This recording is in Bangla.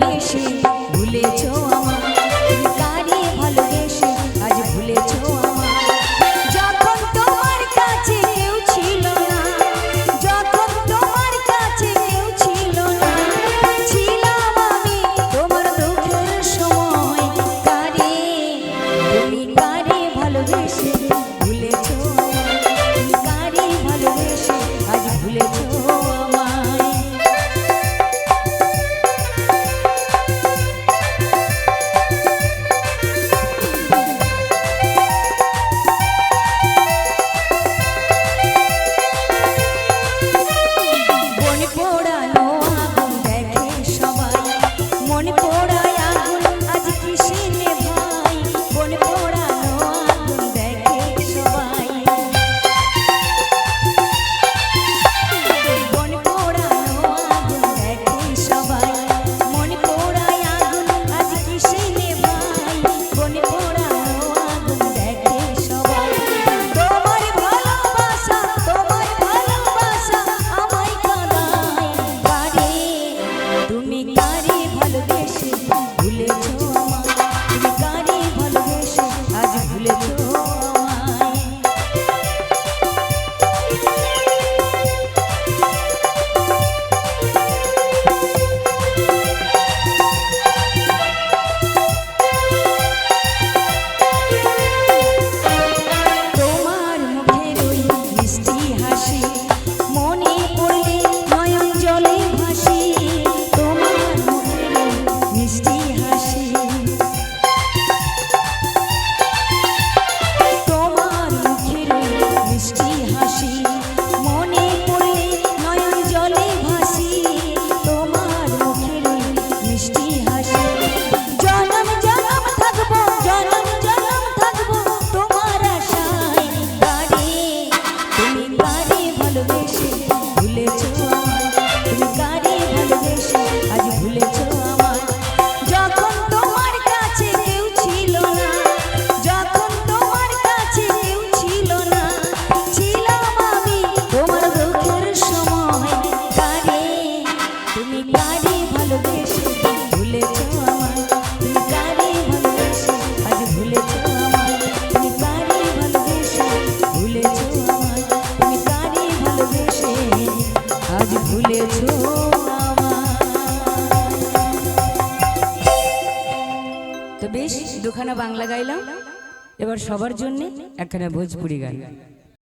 ভালোবেসে, ভুলেছো আমার কারে ভালোবেসে, আজ ভুলেছো যখন তোমার কাছে ছিল না, যখন তোমার কাছে ছিল না, ছিলাম আমি তোমার দুঃখের সময়। কারে তুমি কারে ভালোবেসে তো বেশ দুখানা বাংলা গাইলাম। এবার সবার জন্য একখানা ভোজপুরি গাইলাম